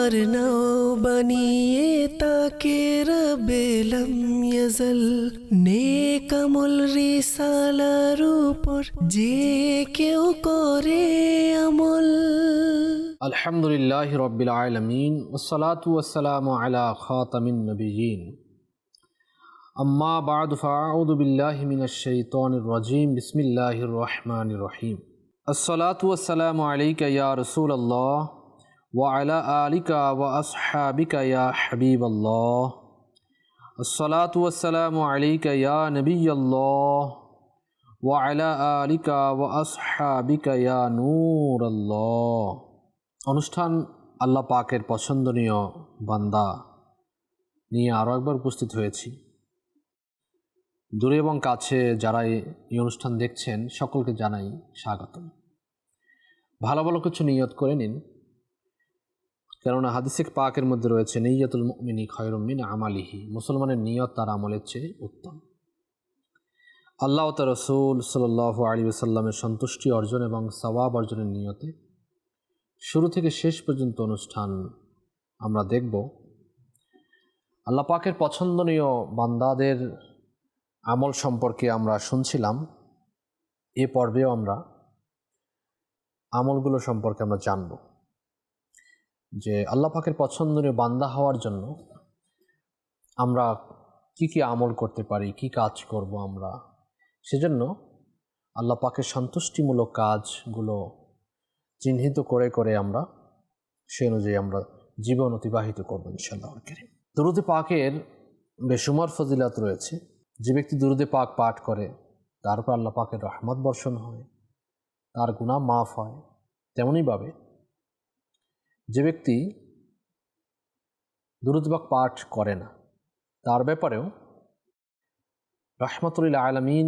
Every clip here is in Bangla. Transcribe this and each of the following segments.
আমার নাও বানিয়ে তাকে রবেলম ইয়াজল নেকামল রিসালার উপর যে কেউ করে আমল الحمد لله رب العالمين والصلاة والسلام على خاتم النبيين أما بعد فأعوذ بالله من الشيطان الرجيم بسم الله الرحمن الرحيم الصلاة والسلام عليك يا رسول الله وعلى آلك وأصحابك يا حبيب الله الصلاة والسلام عليك يا نبي الله وعلى آلك وأصحابك يا نور الله অনুষ্ঠান আল্লাহ পাকের পছন্দনীয় বান্দা নিয়ে আরও একবার উপস্থিত হয়েছি দূরে এবং কাছে যারা এই এই অনুষ্ঠান দেখছেন সকলকে জানাই স্বাগতম ভালো ভালো কিছু নিয়ত করে নিন কেননা হাদিসিক পাকের মধ্যে রয়েছে, নিয়তুল মিনি খয়রুমিন আমালিহি। মুসলমানের নিয়ত তার আমলের চেয়ে উত্তম। আল্লাহ তা রসুল সাল আলী সাল্লামের সন্তুষ্টি অর্জন এবং সওয়াব অর্জনের নিয়তে শুরু থেকে শেষ পর্যন্ত অনুষ্ঠান আমরা দেখব। আল্লাহ পাকের পছন্দনীয় বান্দাদের আমল সম্পর্কে আমরা শুনছিলাম। এ পর্বেও আমরা আমলগুলো সম্পর্কে আমরা জানব। যে আল্লাহ পাকের পছন্দনীয় বান্দা হওয়ার জন্য আমরা কি কি আমল করতে পারি, কি কাজ করব আমরা, সেজন্য আল্লাহ পাকের সন্তুষ্টিমূলক কাজগুলো চিহ্নিত করে করে আমরা সে অনুযায়ী আমরা জীবন অতিবাহিত করব ইনশাল্লাহ করিম। দুরুদে পাকের বেসুমার ফজিলাত রয়েছে। যে ব্যক্তি দুরুদে পাক পাঠ করে, তার উপর আল্লাহ পাকের রহমত বর্ষণ হয়, তার গুণা মাফ হয়, তেমনইভাবে যে ব্যক্তি দুরুদ পাক পাঠ করে না, তার ব্যাপারেও রহমতুল্লাহ আলমিন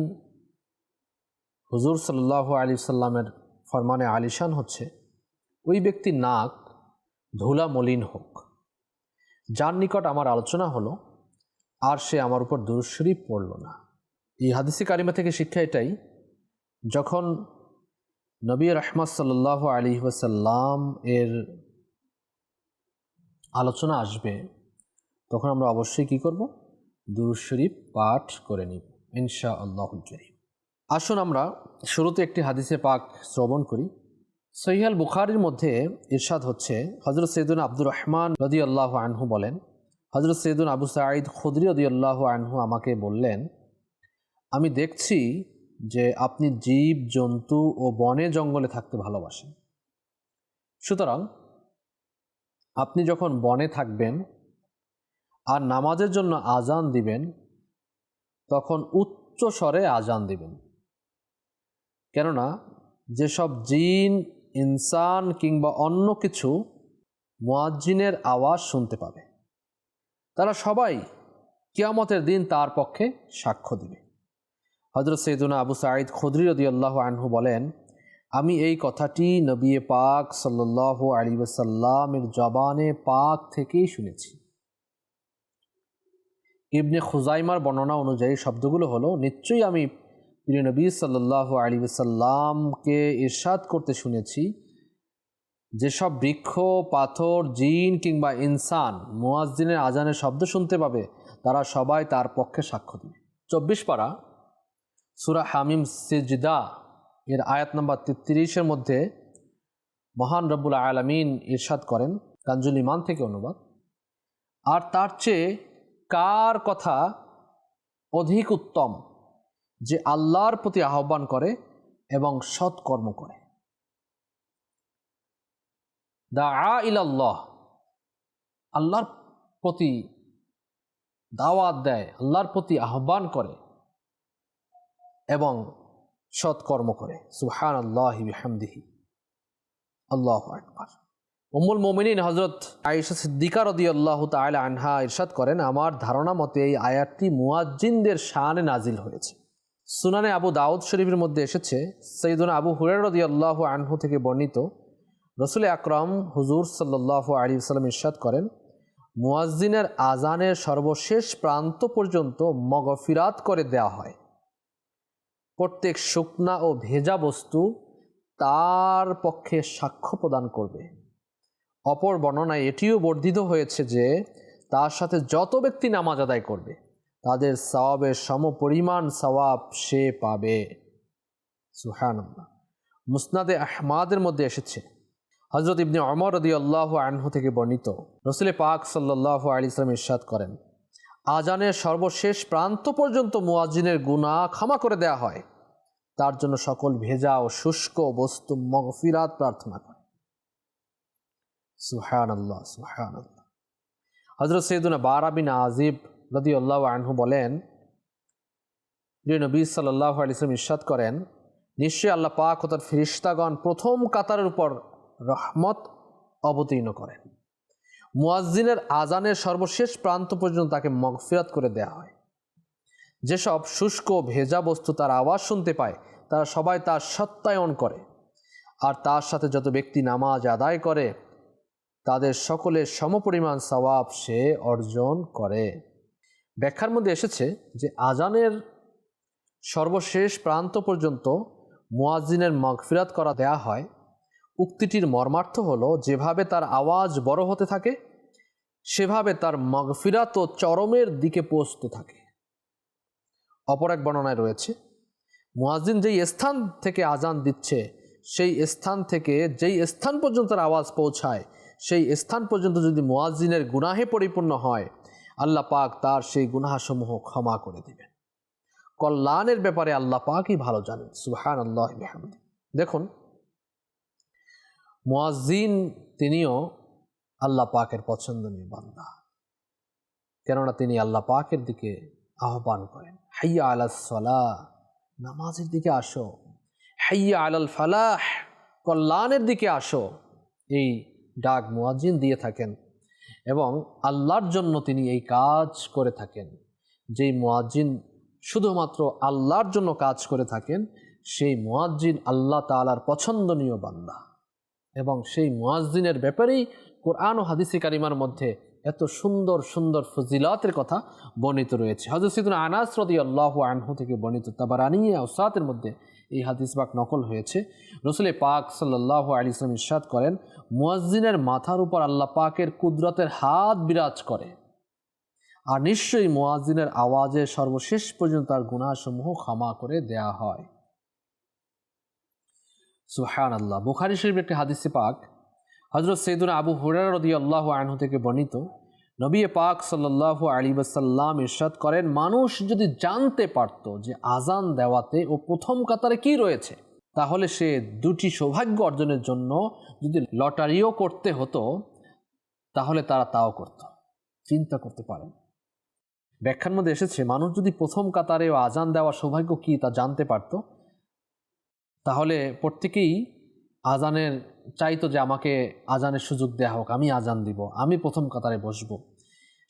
হুজুর সাল্লাহ আলী সাল্লামের ফরমানে আলিশান হচ্ছে, ওই ব্যক্তির নাক ধুলা মলিন হোক। যার নিকট আমার আলোচনা হলো, আর সে আমার উপর দুরুশরীফ পড়ল না। এই হাদিসি কারিমা থেকে শিক্ষা এটাই, যখন নবী রহমত সাল্লাহ আলী ওয়াসাল্লাম এর আলোচনা আসবে, তখন আমরা অবশ্যই কি করব? দুরুশরীফ পাঠ করে নিব ইনশা আল্লাহুল করিম। আসুন আমরা শুরুতে একটি হাদিসে পাক শ্রবণ করি। সহিহাল বুখারির মধ্যে ইরশাদ হচ্ছে হজরত সৈদুন আব্দুর রহমান রদি আল্লাহ আনহু বলেন হজরত সৈদুন আবু সাঈদ খুদরি রদি আল্লাহ আনহু আমাকে বললেন, আমি দেখছি যে আপনি জীব, জন্তু ও বনে জঙ্গলে থাকতে ভালোবাসেন। সুতরাং আপনি যখন বনে থাকবেন আর নামাজের জন্য আজান দিবেন, তখন উচ্চ স্বরে আজান দিবেন। কেননা, যেসব জিন, ইনসান কিংবা অন্য কিছু মোয়াজ্জিনের আওয়াজ শুনতে পাবে, তারা সবাই কিয়ামতের দিন তার পক্ষে সাক্ষ্য দিবে। হজরত সৈদুনা আবু সাঈদ খুদরি রদিয়াল্লাহ আনহু বলেন আমি এই কথাটি নবী পাক সাল্লাহ আলী সাল্লামের জবানে পাক থেকেই শুনেছি। ইবনে খুজাইমার বর্ণনা অনুযায়ী শব্দগুলো হলো, নিশ্চয়ই আমি প্রিয় নবী সাল্লাহ আলী সাল্লামকে ইরশাদ করতে শুনেছি, যেসব বৃক্ষ, পাথর, জিন কিংবা ইনসান মুয়াজ্জিনের আজানের শব্দ শুনতে পাবে, তারা সবাই তার পক্ষে সাক্ষ্য দেবে। চব্বিশ পারা, সুরা হামিম সিজদা এর আয়াত নম্বর তেত্রিশের মধ্যে মহান রব্বুল আলমিন ইরশাদ করেন, কাঞ্জুল ইমান থেকে অনুবাদ। আর তার চেয়ে কার কথা অধিক উত্তম যে আল্লাহর প্রতি আহ্বান করে এবং সৎকর্ম করে? দা আ ইলাল্লাহ, আল্লাহর প্রতি দাওয়াত দেয়, আল্লাহর প্রতি আহ্বান করে এবং সৎকর্ম করে। সুহান আল্লাহ হামদিহি আল্লাহ আকবর। উম্মুল মোমিনিন হজরত আয়েশা সিদ্দিকা রদি আল্লাহ তালা আনহা ইরশাদ করেন, আমার ধারণা মতে এই আয়াতটি মুয়াজ্জিনদের শানে নাজিল হয়েছে। সুনানে আবু দাউদ শরীফের মধ্যে এসেছে সৈদুন আবু হুরের রদি আল্লাহ আনহু থেকে বর্ণিত রসুল আকরম হুজুর সাল্লাহ আলী সাল্লাম ইরশাদ করেন, মুয়াজ্জিনের আজানের সর্বশেষ প্রান্ত পর্যন্ত মগফিরাত করে দেওয়া হয়। প্রত্যেক শুকনা ও ভেজা বস্তু তার পক্ষে সাক্ষ্য প্রদান করবে। অপর বর্ণনায় এটিও বর্ধিত হয়েছে যে, তার সাথে যত ব্যক্তি নামাজ আদায় করবে, তাদের সওয়াবের সমপরিমাণ সওয়াব সে পাবে। সুহানাল্লাহ মুসনাদে আহমাদের মধ্যে এসেছে। হজরত ইবনে অমর রদি আল্লাহ আনহু থেকে বর্ণিত। রসুল পাক সাল্লাহ আলি ইসলাম ইরশাদ করেন, আজানের সর্বশেষ প্রান্ত পর্যন্ত মুয়াজ্জিনের গুণা ক্ষমা করে দেয়া হয়। তার জন্য সকল ভেজা ও শুষ্ক বস্তু মগফিরাত প্রার্থনা করে। সুহান আল্লাহ সুহান আল্লাহ হজরত সৈদুনা বারা বিন আজিব রদি আল্লাহ আনহু বলেন, প্রিয় নবী সাল্লাহ আলিয়াম ইরশাদ করেন, নিশ্চয়ই আল্লাহ পাক ও তার ফিরিস্তাগণ প্রথম কাতারের উপর রহমত অবতীর্ণ করেন। মুয়াজ্জিনের আজানের সর্বশেষ প্রান্ত পর্যন্ত তাকে মগফিরাত করে দেয়া হয়। যেসব শুষ্ক ভেজা বস্তু তার আওয়াজ শুনতে পায়, তারা সবাই তার সত্যায়ন করে। আর তার সাথে যত ব্যক্তি নামাজ আদায় করে, তাদের সকলের সমপরিমাণ সওয়াব সে অর্জন করে। ব্যাখ্যার মধ্যে এসেছে যে, আজানের সর্বশেষ প্রান্ত পর্যন্ত মুয়াজ্জিনের মগফিরাত করা দেয়া হয়। উক্তিটির মর্মার্থ হলো, যেভাবে তার আওয়াজ বড় হতে থাকে, সেভাবে তার মগফিরাত ও চরমের দিকে পৌঁছতে থাকে। অপর এক বর্ণনায় রয়েছে, মুয়াজ্জিন যেই স্থান থেকে আজান দিচ্ছে, সেই স্থান থেকে যেই স্থান পর্যন্ত তার আওয়াজ পৌঁছায়, সেই স্থান পর্যন্ত যদি মুয়াজ্জিনের গুনাহে পরিপূর্ণ হয়, আল্লাহ পাক তার সেই গুনাহাসমূহ ক্ষমা করে দিবেন। কল্যাণের ব্যাপারে আল্লাহ পাকই ভালো জানেন সুহান আল্লাহ দেখুন, মুয়াজ্জিন তিনিও আল্লাহ পাকের পছন্দনীয় বান্দা। কেননা তিনি আল্লাহ পাকের দিকে আহ্বান করেন। হাইয়া আলাল সলা নামাজের দিকে আসো। হাইয়া আলাল ফালাহ, কল্যাণের দিকে আসো। এই ডাক মুয়াজ্জিন দিয়ে থাকেন এবং আল্লাহর জন্য তিনি এই কাজ করে থাকেন। যেই মুয়াজ্জিন শুধুমাত্র আল্লাহর জন্য কাজ করে থাকেন, সেই মুয়াজ্জিন আল্লাহ তালার পছন্দনীয় বান্দা। এবং সেই মুয়াজ্জিনের ব্যাপারেই কোরআন ও হাদিসি কারিমার মধ্যে এত সুন্দর সুন্দর ফজিলাতের কথা বর্ণিত রয়েছে। হজরত সিদুন আনাস রদি আল্লাহ আনহু থেকে বর্ণিত তাবারানিয়া ওসাতের মধ্যে এই হাদিস বাক নকল হয়েছে। রসুল পাক সাল্লাহ আলী ইসলাম ইরশাদ করেন, মুয়াজ্জিনের মাথার উপর আল্লাহ পাকের কুদরতের হাত বিরাজ করে। আর নিশ্চয়ই মুয়াজ্জিনের আওয়াজে সর্বশেষ পর্যন্ত তার গুণাসমূহ ক্ষমা করে দেয়া হয়। সুহান আল্লাহ বুখারি শরীফ একটি হাদিসে পাক হজরত সৈদুল আবু হুরার রদি আল্লাহ আনহু থেকে বর্ণিত, নবী পাক সাল্লাহ আলী বাসাল্লাম ইরশাদ করেন, মানুষ যদি জানতে পারত যে আজান দেওয়াতে ও প্রথম কাতারে কি রয়েছে, তাহলে সে দুটি সৌভাগ্য অর্জনের জন্য যদি লটারিও করতে হতো, তাহলে তারা তাও করত, চিন্তা করতে পারেন। ব্যাখ্যার মধ্যে এসেছে, মানুষ যদি প্রথম কাতারে ও আজান দেওয়া সৌভাগ্য কি তা জানতে পারত, তাহলে প্রত্যেকেই আজানের চাইতো যে আমাকে আজানের সুযোগ দেওয়া হোক, আমি আজান দিব, আমি প্রথম কাতারে বসব।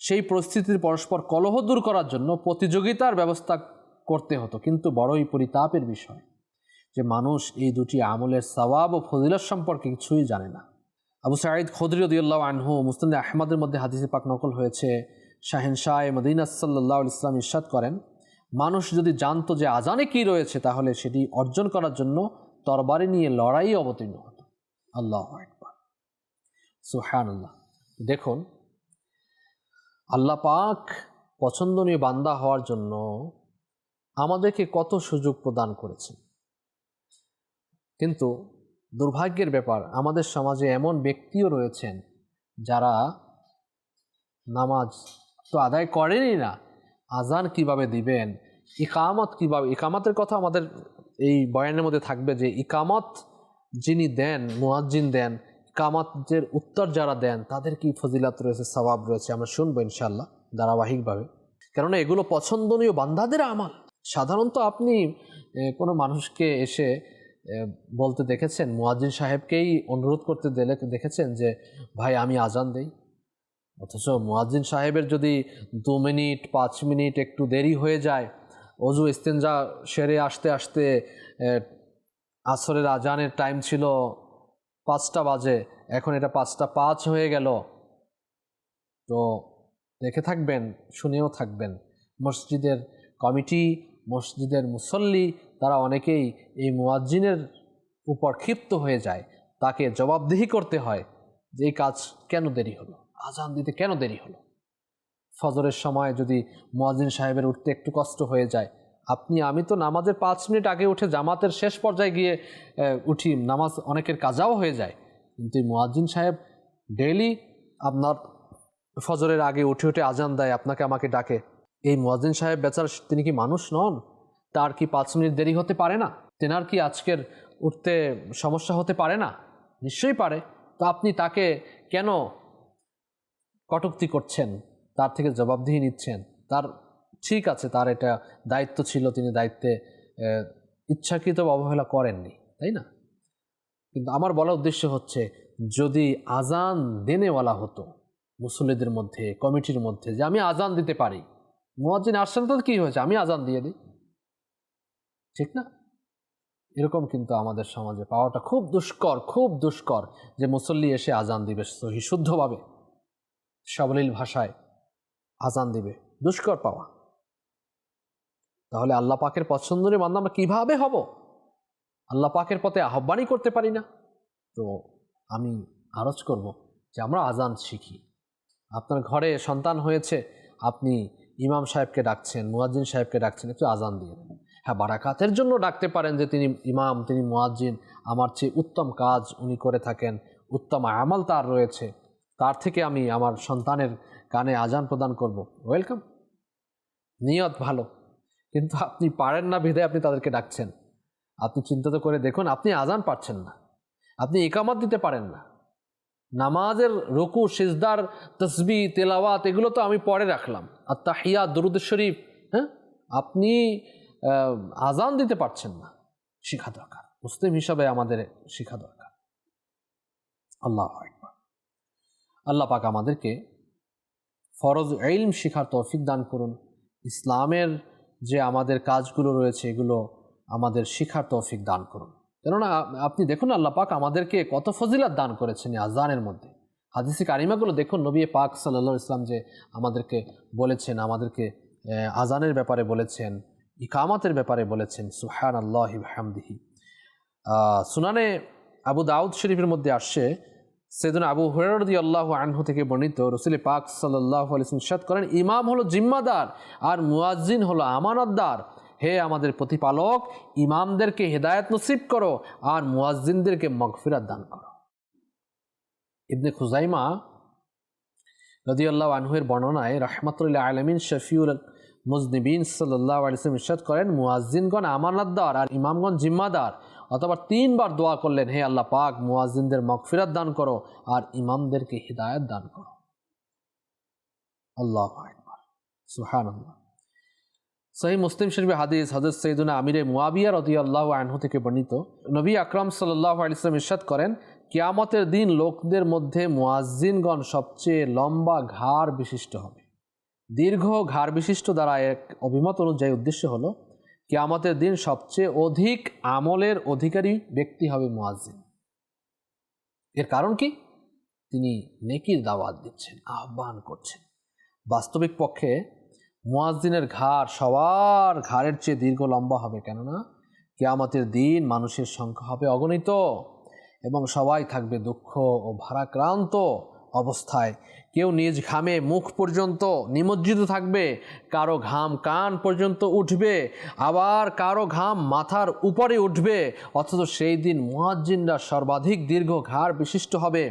সেই পরিস্থিতির পরস্পর কলহ দূর করার জন্য প্রতিযোগিতার ব্যবস্থা করতে হতো, কিন্তু বড়ই পরিতাপের বিষয় যে মানুষ এই দুটি আমলের সওয়াব ও ফজিলত সম্পর্কে কিছুই জানে না। আবু সাঈদ খদরিউদ্দিল্লাহ আনহু মুস্তাদ আহমদের মধ্যে হাদিসে পাক নকল হয়েছে। শাহেন শাহ মদিনা সাল্লাহ ইসলাম ইরশাদ করেন, মানুষ যদি জানতো যে আজানে কি রয়েছে, তাহলে সেটি অর্জন করার জন্য তরবারি নিয়ে লড়াই অবতীর্ণ আল্লাহ একবার সুহান আল্লাহ দেখুন, আল্লাহ পাক পছন্দনীয় বান্দা হওয়ার জন্য আমাদেরকে কত সুযোগ প্রদান করেছেন। কিন্তু দুর্ভাগ্যের ব্যাপার, আমাদের সমাজে এমন ব্যক্তিও রয়েছেন যারা নামাজ তো আদায় করেনই না আজান কীভাবে দিবেন, ইকামত কীভাবে, ইকামতের কথা আমাদের এই বয়ানের মধ্যে থাকবে যে ইকামত যিনি দেন, মুয়াজ্জিন দেন, ইকামতের উত্তর যারা দেন, তাদের কি ফজিলাত রয়েছে সবাব রয়েছে? আমরা শুনব ইনশাল্লাহ ধারাবাহিকভাবে। কেননা এগুলো পছন্দনীয় বান্ধাদের আমাল। সাধারণত আপনি কোনো মানুষকে এসে বলতে দেখেছেন, মুয়াজ্জিন সাহেবকেই অনুরোধ করতে দিলে, দেখেছেন যে, ভাই, আমি আজান দেই? অথচ মুয়াজ্জিন সাহেবের যদি দু মিনিট, পাঁচ মিনিট একটু দেরি হয়ে যায়, অজু ইস্তেঞ্জা সেরে আসতে আসতে আসরের আজানের টাইম ছিল পাঁচটা বাজে, এখন এটা পাঁচটা পাঁচ হয়ে গেল। তো দেখে থাকবেন, শুনেও থাকবেন। মসজিদের কমিটি, মসজিদের মুসল্লি, তারা অনেকেই এই মুয়াজ্জিনের উপর ক্ষিপ্ত হয়ে যায়। তাকে জবাবদিহি করতে হয় যে এই কাজ কেন দেরি হলো? আজান দিতে কেন দেরি হলো? ফজরের সময় যদি মোয়াজিন সাহেবের উঠতে একটু কষ্ট হয়ে যায় আপনি, আমি তো নামাজের পাঁচ মিনিট আগে উঠে জামাতের শেষ পর্যায়ে গিয়ে উঠি, নামাজ অনেকের কাজাও হয়ে যায়। কিন্তু এই মোয়াজিন সাহেব ডেইলি আপনার ফজরের আগে উঠে উঠে আজান দেয়, আপনাকে আমাকে ডাকে। এই মোয়াজিন সাহেব বেচার, তিনি কি মানুষ নন? তার কি পাঁচ মিনিট দেরি হতে পারে না? তেনার কি আজকের উঠতে সমস্যা হতে পারে না? নিশ্চয়ই পারে। তো আপনি তাকে কেন কটুক্তি করছেন? তার থেকে জবাবদিহি নিচ্ছেন। তার ঠিক আছে, তার এটা দায়িত্ব ছিল, তিনি দায়িত্বে ইচ্ছাকৃত অবহেলা করেননি, তাই না? কিন্তু আমার বলার উদ্দেশ্য হচ্ছে, যদি আজান দেনেওয়ালা হতো, মুসল্লিদের মধ্যে, কমিটির মধ্যে, যে আমি আজান দিতে পারি, মুয়াজ্জিন আসছেন তো কী হয়েছে? আমি আজান দিয়ে দিই। ঠিক না? এরকম কিন্তু আমাদের সমাজে পাওয়াটা খুব দুষ্কর খুব দুষ্কর যে মুসল্লি এসে আজান দিবে সহি শুদ্ধভাবে সাবলীল ভাষায় আজান দিবে। দুষ্কর পাওয়া। তাহলে আল্লাহ পাকের পছন্দের বান্ধব আমরা কীভাবে হব? আল্লাহ পাকের পথে আহ্বানই করতে পারি না। তো আমি আরজ করব যে আমরা আজান শিখি। আপনার ঘরে সন্তান হয়েছে, আপনি ইমাম সাহেবকে ডাকছেন, মুয়াজ্জিন সাহেবকে ডাকছেন, একটু আজান দিয়ে দেন। হ্যাঁ বারাকাতের জন্য ডাকতে পারেন যে তিনি ইমাম, তিনি মুয়াজ্জিন, আমার চেয়ে উত্তম কাজ উনি করে থাকেন, উত্তম আমল তার রয়েছে, তার থেকে আমি আমার সন্তানের কানে আজান প্রদান করব। ওয়েলকাম। নিয়ত ভালো। কিন্তু আপনি পারেন না ভেদে আপনি তাদেরকে ডাকছেন। আপনি চিন্তা তো করে দেখুন, আপনি আজান পাচ্ছেন না। আপনি একামত দিতে পারেন না। নামাজের রকু, সিজদার তসবি, তেলাওয়াত, এগুলো তো আমি পরে রাখলাম। আর তাহিয়া, দরুদ শরীফ হ্যাঁ? আপনি আজান দিতে পারছেন না। শিখা দরকার। মুসলিম হিসাবে আমাদের শিখা দরকার। আল্লাহ আল্লাহ পাক আমাদেরকে ফরজ ইলম শিখার তৌফিক দান করুন। ইসলামের যে আমাদের কাজগুলো রয়েছে, এগুলো আমাদের শিখার তৌফিক দান করুন। কেননা, আপনি দেখুন আল্লাহ পাক আমাদেরকে কত ফজিলাত দান করেছেন আজানের মধ্যে। হাদিসি কারিমাগুলো দেখুন, নবী পাক সাল্লা ইসলাম যে আমাদেরকে বলেছেন, আমাদেরকে আজানের ব্যাপারে বলেছেন, ইকামাতের ব্যাপারে বলেছেন সুহান আল্লাহ হামদিহি সুনানে আবু দাউদ শরীফের মধ্যে আসছে সেদিন আবু হুরারদি আল্লাহ আনহু থেকে বর্ণিত রসুল পাক সাল্লাহ ইরশাদ করেন, ইমাম হলো জিম্মাদার আর মুয়াজ্জিন হলো আমানতদার। হে আমাদের প্রতিপালক, ইমামদেরকে হেদায়ত নসিব করো আর মুয়াজ্জিনদেরকে মগফিরাত দান করো। ইবনে খুজাইমা রদিয়াল্লাহ আনহুয়ের বর্ণনায় রহমতুল্লাহ আলমিন শফিউল মুজনিবিন সাল্লাহ আলিয়াম ইরশাদ করেন, মুয়াজ্জিনগণ আমানতদার আর ইমামগণ জিম্মাদার। অথবা তিনবার দোয়া করলেন, হে আল্লাহ পাক, মুয়াজ্জিনদের মগফিরাত দান করো আর ইমামদেরকে হিদায়ত দান করো। আল্লাহ সুহান সহি মুসলিম শরীফ হাদিস হজরত সৈদুনা আমিরে মুয়াবিয়া রদি আল্লাহ আনহু থেকে বর্ণিত। নবী আকরাম সাল্লাহ আলিয়াম ইরশাদ করেন, কিয়ামতের দিন লোকদের মধ্যে মুয়াজ্জিনগণ সবচেয়ে লম্বা ঘাড় বিশিষ্ট হবে। দীর্ঘ ঘাড় বিশিষ্ট দ্বারা এক অভিমত অনুযায়ী উদ্দেশ্য হলো কিয়ামতের দিন সবচেয়ে অধিক আমলের অধিকারী ব্যক্তি হবে মুয়াজ্জিন। এর কারণ কি? তিনি নেকির দাওয়াত দিচ্ছেন, আহ্বান করছেন। বাস্তবিক পক্ষে মুয়াজ্জিনের ঘাড় সবার ঘাড়ের চেয়ে দীর্ঘ লম্বা হবে কেননা কেয়ামতের দিন মানুষের সংখ্যা হবে অগণিত এবং সবাই থাকবে দুঃখ ও ভারাক্রান্ত অবস্থায় কেউ নিজ ঘামে মুখ পর্যন্ত নিমজ্জিত থাকবে, কারও ঘাম কান পর্যন্ত উঠবে, আবার কারও ঘাম মাথার উপরে উঠবে, অথচ সেই দিন মুয়াজ্জিনরা সর্বাধিক দীর্ঘ ঘাড় বিশিষ্ট হবে,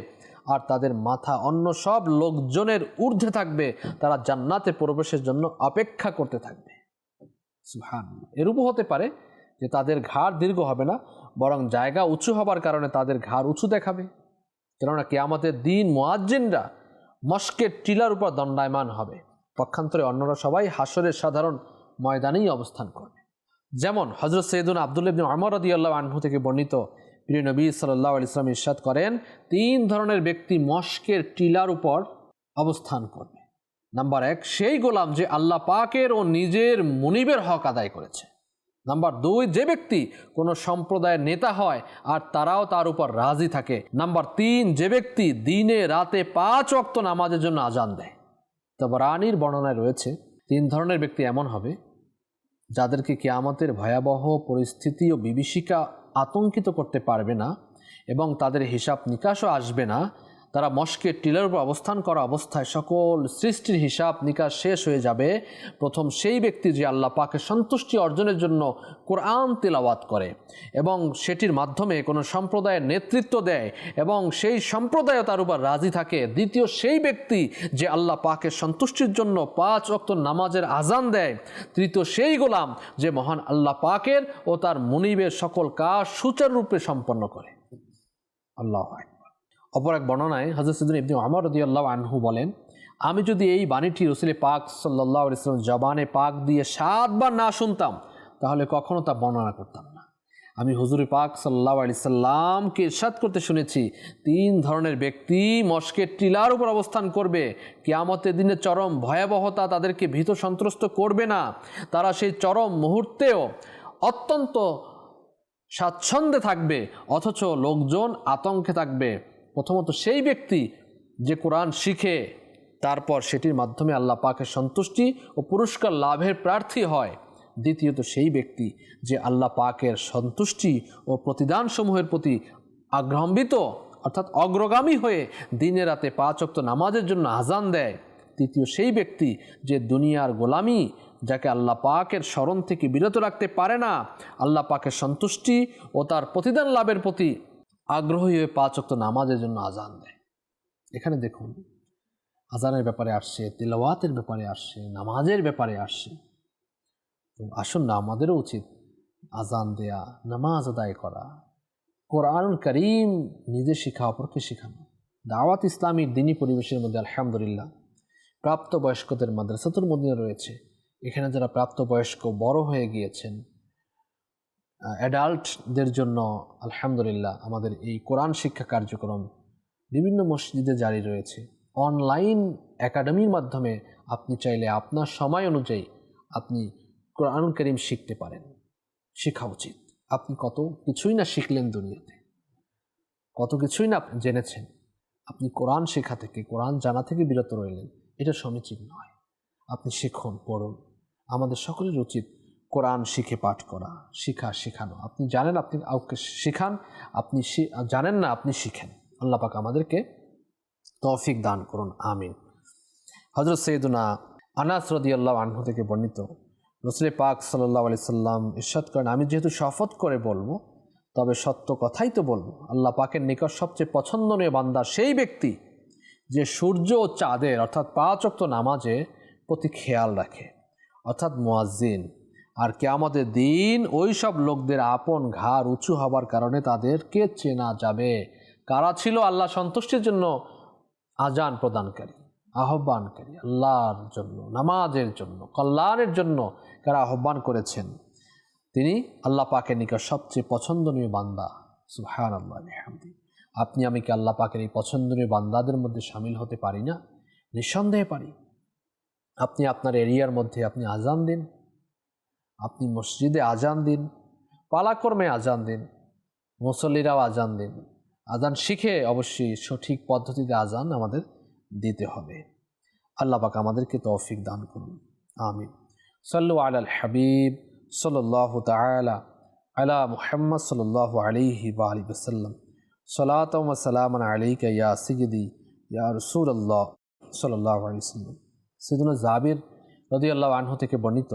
আর তাদের মাথা অন্য সব লোকজনের ঊর্ধ্বে থাকবে, তারা জান্নাতে প্রবেশের জন্য অপেক্ষা করতে থাকবে। সুহান এরূপও হতে পারে যে তাদের ঘাড় দীর্ঘ হবে না, বরং জায়গা উঁচু হবার কারণে তাদের ঘাড় উঁচু দেখাবে। কেননা কেয়ামতের দিন মোয়াজ্জিনরা মস্কের টিলার উপর দণ্ডায়মান হবে। পক্ষান্তরে অন্যরা সবাই হাসরের সাধারণ ময়দানেই অবস্থান করবে। যেমন হজরত সৈয়দুল আবদুল্লাহ আমর রদি আল্লাহ আনহু থেকে বর্ণিত প্রিয় নবী সাল্লাহ ইসলাম ইরশাদ করেন, তিন ধরনের ব্যক্তি মস্কের টিলার উপর অবস্থান করবে। নাম্বার এক, সেই গোলাম যে আল্লাহ পাকের ও নিজের মনিবের হক আদায় করেছে। নাম্বার দুই, যে ব্যক্তি কোনো সম্প্রদায়ের নেতা হয় আর তারাও তার উপর রাজি থাকে। নাম্বার তিন, যে ব্যক্তি দিনে রাতে পাঁচ অক্ত নামাজের জন্য আজান দেয়। তবে রানীর বর্ণনায় রয়েছে, তিন ধরনের ব্যক্তি এমন হবে, যাদেরকে কেয়ামতের ভয়াবহ পরিস্থিতি ও বিভীষিকা আতঙ্কিত করতে পারবে না এবং তাদের হিসাব নিকাশও আসবে না তারা মস্কের টিলার উপর অবস্থান করা অবস্থায় সকল সৃষ্টির হিসাব নিকাশ শেষ হয়ে যাবে। প্রথম সেই ব্যক্তি যে আল্লাহ পাকে সন্তুষ্টি অর্জনের জন্য কোরআন তেলাওয়াত করে এবং সেটির মাধ্যমে কোনো সম্প্রদায়ের নেতৃত্ব দেয় এবং সেই সম্প্রদায়ও তার উপর রাজি থাকে। দ্বিতীয় সেই ব্যক্তি যে আল্লাহ পাকে সন্তুষ্টির জন্য পাঁচ অক্ত নামাজের আজান দেয়। তৃতীয় সেই গোলাম যে মহান আল্লাহ পাকের ও তার মনিবের সকল কাজ সুচারুরূপে সম্পন্ন করে। আল্লাহ। অপর এক বর্ণনায় হজরত সিদ্দিন ইবনে আমর রদি আল্লাহ আনহু বলেন, আমি যদি এই বাণীটি রসুলে পাক সাল্লাহ ইসলাম জবানে পাক দিয়ে সাতবার না শুনতাম, তাহলে কখনও তা বর্ণনা করতাম না। আমি হুজুরে পাক সাল্লাহ আলি সাল্লামকে ইরশাদ করতে শুনেছি, তিন ধরনের ব্যক্তি মস্কের টিলার উপর অবস্থান করবে। কেয়ামতের দিনে চরম ভয়াবহতা তাদেরকে ভীত সন্ত্রস্ত করবে না। তারা সেই চরম মুহূর্তেও অত্যন্ত স্বাচ্ছন্দ্যে থাকবে, অথচ লোকজন আতঙ্কে থাকবে। প্রথমত সেই ব্যক্তি যে কোরআন শিখে, তারপর সেটির মাধ্যমে আল্লাহ পাকের সন্তুষ্টি ও পুরস্কার লাভের প্রার্থী হয়। দ্বিতীয়ত সেই ব্যক্তি যে আল্লাহ পাকের সন্তুষ্টি ও প্রতিদানসমূহের প্রতি আগ্রহান্বিত, অর্থাৎ অগ্রগামী হয়ে দিনে রাতে পাঁচ অক্ত নামাজের জন্য আজান দেয়। তৃতীয় সেই ব্যক্তি যে দুনিয়ার গোলামি, যাকে আল্লাহ পাকের স্মরণ থেকে বিরত রাখতে পারে না, আল্লাহ পাকের সন্তুষ্টি ও তার প্রতিদান লাভের প্রতি আগ্রহী হয়ে পাঁচ অক্ত নামাজের জন্য আজান দেয়। এখানে দেখুন আজানের ব্যাপারে আসছে, তেলাওয়াতের ব্যাপারে আসছে, নামাজের ব্যাপারে আসছে। তো আসুন না, আমাদেরও উচিত আজান দেয়া, নামাজ আদায় করা। কোরআন করিম নিজে শিখা, অপরকে শেখানো। দাওয়াত ইসলামী দিনী পরিবেশের মধ্যে আলহামদুলিল্লাহ, প্রাপ্তবয়স্কদের মাদ্রাসাতুর মধ্যে রয়েছে। এখানে যারা প্রাপ্তবয়স্ক, বড় হয়ে গিয়েছেন অ্যাডাল্টদের জন্য, আলহামদুলিল্লাহ, আমাদের এই কোরআন শিক্ষা কার্যক্রম বিভিন্ন মসজিদে জারি রয়েছে। অনলাইন একাডেমির মাধ্যমে আপনি চাইলে আপনার সময় অনুযায়ী আপনি কোরআন করিম শিখতে পারেন। শেখা উচিত। আপনি কত কিছুই না শিখলেন দুনিয়াতে। কত কিছুই না জেনেছেন। আপনি কোরআন শেখা থেকে, কোরআন জানা থেকে বিরত রইলেন। এটা সমীচীন নয়। আপনি শিখুন, পড়ুন। আমাদের সকলের উচিত কোরআন শিখে পাঠ করা, শিখা, শেখানো। আপনি জানেন, আপনি কাউকে শেখান, আপনি জানেন না, আপনি শিখেন। আল্লাহ পাক আমাদেরকে তৌফিক দান করুন, আমিন। হজরত সৈয়দুনা আনাস রদিয়াল্লাহ আনহু থেকে বর্ণিত রসুল পাক সাল্লাহ আলি সাল্লাম ইরশাদ করেন, আমি যেহেতু শপথ করে বলব, তবে সত্য কথাই তো বলব, আল্লাহ পাকের নিকট সবচেয়ে পছন্দনীয় বান্দা সেই ব্যক্তি যে সূর্য ও চাঁদের, অর্থাৎ পাঁচ অক্ত নামাজে প্রতি খেয়াল রাখে, অর্থাৎ মুয়াজ্জিন। আর কেয়ামতের দিন ওই সব লোকদের আপন ঘাড় উঁচু হবার কারণে তাদেরকে চেনা যাবে। কারা ছিল আল্লাহ সন্তুষ্টির জন্য আজান প্রদানকারী, আহ্বানকারী, আল্লাহর জন্য, নামাজের জন্য, কল্যাণের জন্য কারা আহ্বান করেছেন? তিনি আল্লাহ পাকের নিকট সবচেয়ে পছন্দনীয় বান্দা। সুহান আল্লাহ আপনি, আমি কি আল্লাহ পাকের এই পছন্দনীয় বান্দাদের মধ্যে সামিল হতে পারি না? নিঃসন্দেহে পারি। আপনি আপনার এরিয়ার মধ্যে আপনি আজান দিন। আপনি মসজিদে আজান দিন, পালাক্রমে আজান দিন, মুসল্লিরাও আজান দিন। আজান শিখে অবশ্যই সঠিক পদ্ধতিতে আজান আমাদের দিতে হবে। আল্লাহ পাক আমাদেরকে তৌফিক দান করুন। আমিন। সাল্লু আলাল হাবিব সাল্লাহ তালা আলা মুহাম্মদ সাল্লাহ আলিহি বা আলী ওসাল্লাম সালাতম সালাম আলিকা ইয়া সিগদি ইয়া রসুল আল্লাহ সাল্লাহ আলি সাল্লাম সিদুনা জাবির রদি আল্লাহ আনহু থেকে বর্ণিত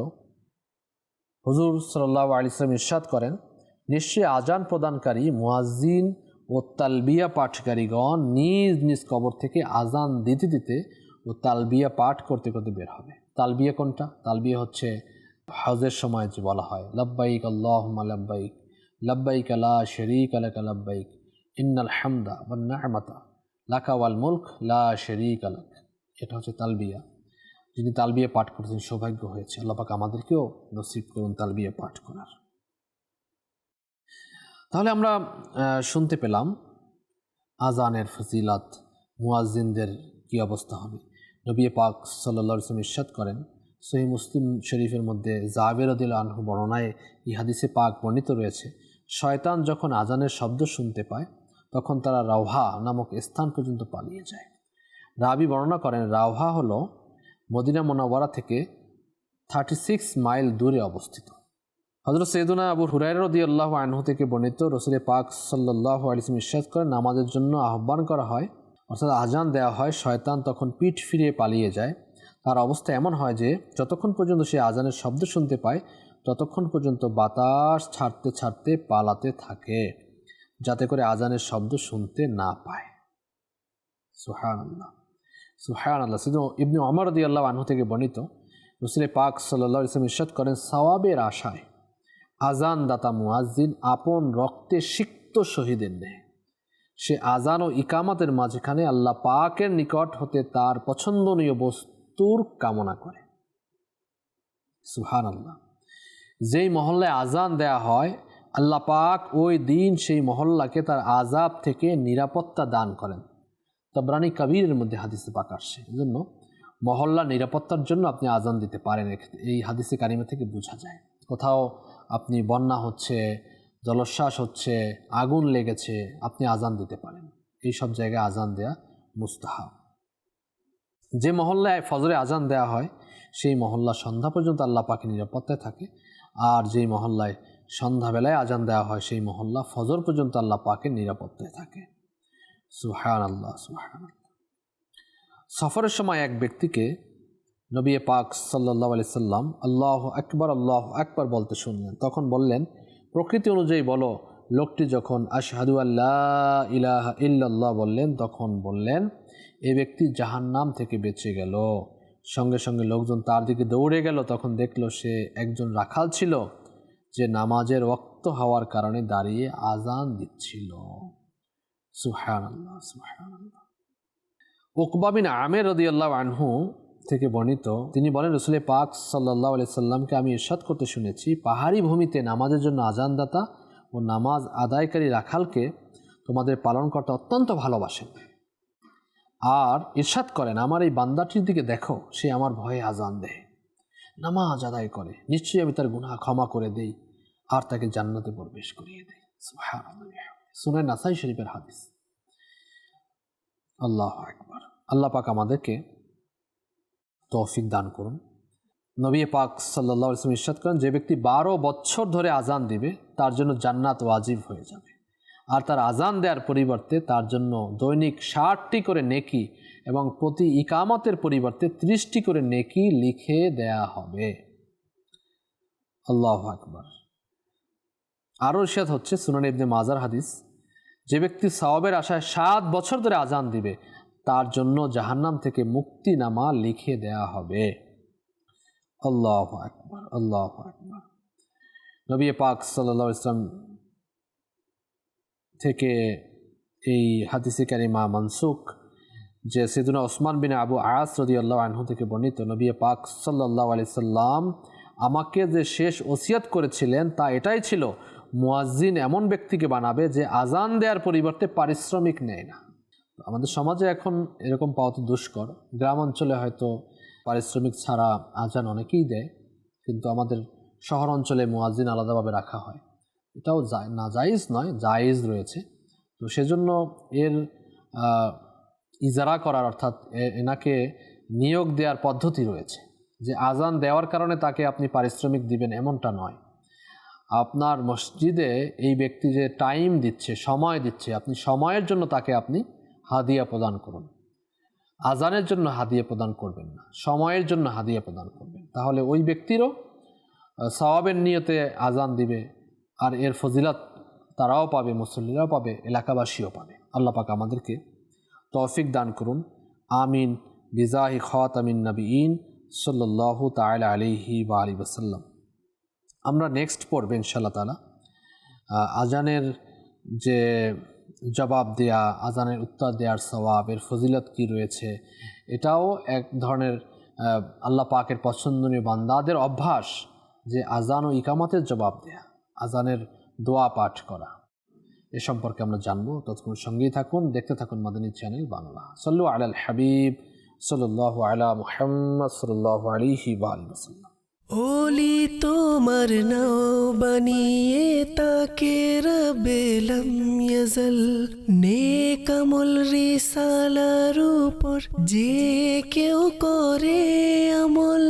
হুজুর সাল্লাহ আলি সাল্লাম ইরশাদ করেন, নিশ্চয়ই আজান প্রদানকারী, মুয়াজ্জিন ও তালবিয়া পাঠকারীগণ নিজ নিজ কবর থেকে আজান দিতে দিতে ও তালবিয়া পাঠ করতে করতে বের হবে। তালবিয়া কোনটা? তালবিয়া হচ্ছে হজের সময় যে বলা হয়, লব্বাইক আল্লাহ লব্বাইক লব্বাইক আলা শরিক আলাকা লব্বাইক, ইন্নাল হামদা ওয়ান্নামাতা লাকা ওয়াল মুলক লা শরিক আলাক এটা হচ্ছে তালবিয়া। যিনি তালবিয়া পাঠ করেছেন সৌভাগ্য হয়েছে। আল্লাহ পাক আমাদেরকেও নসিব করুন তালবিয়া পাঠ করার। তাহলে আমরা শুনতে পেলাম আজানের ফজিলাত, মুয়াজ্জিনদের কি অবস্থা হবে। নবী পাক সাল্লা ইসলাম করেন সহি মুসলিম শরীফের মধ্যে জাবের দিল আনহু বর্ণনায় ইহাদিসে পাক বর্ণিত রয়েছে, শয়তান যখন আজানের শব্দ শুনতে পায়, তখন তারা রাওহা নামক স্থান পর্যন্ত পালিয়ে যায়। রাবি বর্ণনা করেন, রাওহা হলো মদিনা মোনাওয়ারা থেকে থার্টি সিক্স মাইল দূরে অবস্থিত। হজরত সৈদুনা আবু হুরাইর রদি আল্লাহ আনহু থেকে বর্ণিত রসুলের পাক সাল্লাহ আলিসিম ইস্বাদ করে নামাজের জন্য আহ্বান করা হয়, অর্থাৎ আজান দেওয়া হয়, শয়তান তখন পিঠ ফিরিয়ে পালিয়ে যায়। তার অবস্থা এমন হয় যে, যতক্ষণ পর্যন্ত সে আজানের শব্দ শুনতে পায়, ততক্ষণ পর্যন্ত বাতাস ছাড়তে ছাড়তে পালাতে থাকে, যাতে করে আজানের শব্দ শুনতে না পায়। সুহান আল্লাহ সুহান আল্লাহ শুধু ইবনু অমর রদি আল্লাহ আনহু থেকে বর্ণিত রসুল পাক সাল্লা ইসলাম ইরশাদ করেন, সওয়াবের আশায় আজান দাতা মুয়াজ্জিন আপন রক্তে সিক্ত শহীদের নেয় সে আজান ও ইকামাতের মাঝখানে আল্লাহ পাকের নিকট হতে তার পছন্দনীয় বস্তুর কামনা করে। সুহান আল্লাহ যেই মহল্লায় আজান দেয়া হয়, আল্লাহ পাক ওই দিন সেই মহল্লাকে তার আজাব থেকে নিরাপত্তা দান করেন। তবরানি কবিরের মধ্যে হাদিসে পাক আসছে। এই জন্য মহল্লা নিরাপত্তার জন্য আপনি আজান দিতে পারেন। এই হাদিসে কারিমা থেকে বোঝা যায়। কোথাও আপনি বন্যা হচ্ছে, জলোচ্ছ্বাস হচ্ছে, আগুন লেগেছে, আপনি আজান দিতে পারেন। এই সব জায়গায় আজান দেয়া মুস্তাহাব। যে মহল্লায় ফজরে আজান দেওয়া হয়, সেই মহল্লা সন্ধ্যা পর্যন্ত আল্লাহ পাকে নিরাপত্তায় থাকে। আর যেই মহল্লায় সন্ধ্যাবেলায় আজান দেওয়া হয়, সেই মহল্লা ফজর পর্যন্ত আল্লাহ পাকে নিরাপত্তায় থাকে। সুহান আল্লাহ সুহান সফরের সময় এক ব্যক্তিকে নবী পাক সাল্লাহ আলি সাল্লাম আল্লাহ আকবর আল্লাহ আকবর বলতে শুনলেন। তখন বললেন, প্রকৃতি অনুযায়ী বলো, লোকটি যখন আশহাদু আল্লাহ ইলাহা ইল্লাল্লাহ বললেন, তখন বললেন, এ ব্যক্তি জাহান্নাম থেকে বেঁচে গেল। সঙ্গে সঙ্গে লোকজন তার দিকে দৌড়ে গেল। তখন দেখল সে একজন রাখাল ছিল, যে নামাজের রক্ত হওয়ার কারণে দাঁড়িয়ে আজান দিচ্ছিল। সুহান আমের রদিয়াল্লাহ আনহু থেকে বর্ণিত, তিনি বলেন, রসুলের পাক সাল্লাহ আলি সাল্লামকে আমি ইরশাদ করতে শুনেছি। পাহাড়ি ভূমিতে নামাজের জন্য আজানদাতা ও নামাজ আদায়কারী রাখালকে তোমাদের পালনকর্তা অত্যন্ত ভালোবাসেন। আর ইরশাদ করেন, আমার এই বান্দাটির দিকে দেখো, সে আমার ভয়ে আজান দেয়। নামাজ আদায় করে, নিশ্চয়ই আমি তার গুনাহ ক্ষমা করে দেই, আর তাকে জান্নাতে প্রবেশ করিয়ে দেই। সুনায় নাসাই শরীফের হাদিস। আল্লাহ একবার আল্লাহ পাক আমাদেরকে তৌফিক দান করুন। নবী পাক সাল্লাহ ইসলাম ইরশাদ করেন, যে ব্যক্তি বারো বছর ধরে আজান দিবে, তার জন্য জান্নাত ওয়াজিব হয়ে যাবে। আর তার আজান দেওয়ার পরিবর্তে তার জন্য দৈনিক ষাটটি করে নেকি এবং প্রতি ইকামতের পরিবর্তে ত্রিশটি করে নেকি লিখে দেয়া হবে। আল্লাহ আকবার। আরও ইরশাদ হচ্ছে সুনান ইবনে মাজার হাদিস। যে ব্যক্তি সওয়াবের আশায় সাত বছর ধরে আজান দিবে, তার জন্য জাহান্নাম থেকে মুক্তি নামা লিখে দেয়া হবে। আল্লাহ আকবর আল্লাহ আকবর। নবী পাক সাল্লা ইসলাম থেকে এই হাদিসে কারিমা মানসুক যে সিদুনা ওসমান বিন আবু আয়াস রদি আল্লাহ আনহু থেকে বর্ণিত, নবী পাক সাল্লাহ আলি সাল্লাম আমাকে যে শেষ ওসিয়াত করেছিলেন, তা এটাই ছিল মুয়াজ্জিন এমন ব্যক্তিকে বানাবে যে আজান দেওয়ার পরিবর্তে পারিশ্রমিক নেয় না। আমাদের সমাজে এখন এরকম পাওয়া তো দুষ্কর। গ্রাম অঞ্চলে হয়তো পারিশ্রমিক ছাড়া আজান অনেকেই দেয়, কিন্তু আমাদের শহর অঞ্চলে মুয়াজ্জিন আলাদাভাবে রাখা হয়। এটাও না জায়েজ নয়, জায়েজ রয়েছে। তো সেজন্য এর ইজারা করার অর্থাৎ এনাকে নিয়োগ দেওয়ার পদ্ধতি রয়েছে যে আজান দেওয়ার কারণে তাকে আপনি পারিশ্রমিক দিবেন এমনটা নয়। আপনার মসজিদে এই ব্যক্তি যে টাইম দিচ্ছে, সময় দিচ্ছে, আপনি সময়ের জন্য তাকে আপনি হাদিয়া প্রদান করুন। আজানের জন্য হাদিয়া প্রদান করবেন না, সময়ের জন্য হাদিয়া প্রদান করবেন। তাহলে ওই ব্যক্তিরও সওয়াবের নিয়তে আজান দিবে আর এর ফজিলাত তারাও পাবে, মুসল্লিরাও পাবে, এলাকাবাসীও পাবে। আল্লাহ পাক আমাদেরকে তৌফিক দান করুন। আমিন। বিজাহি খাত আমিন নবীন সাল্লাহ তাল আলিহি বা আলী আমরা নেক্সট পড়বে ইনশাল্লাহ তালা আজানের যে জবাব দেয়া, আজানের উত্তর দেওয়ার সওয়াবের ফজিলত কি রয়েছে, এটাও এক ধরনের আল্লাহ পাকের পছন্দনীয় বান্দাদের অভ্যাস যে আজান ও ইকামতের জবাব দেয়া, আজানের দোয়া পাঠ করা। এ সম্পর্কে আমরা জানব, ততক্ষণ সঙ্গেই থাকুন, দেখতে থাকুন মাদানী চ্যানেল বাংলা। সল্লু আলাল হাবিব সাল্লাহ আলা মুহাম্মদ সাল্লাহ আলিহি বা আলী ওসাল্লাম ওলি তোমার নাও বানিয়ে তাকে রবেলম নে নেকামল রিসালার উপর যে কেউ করে আমল।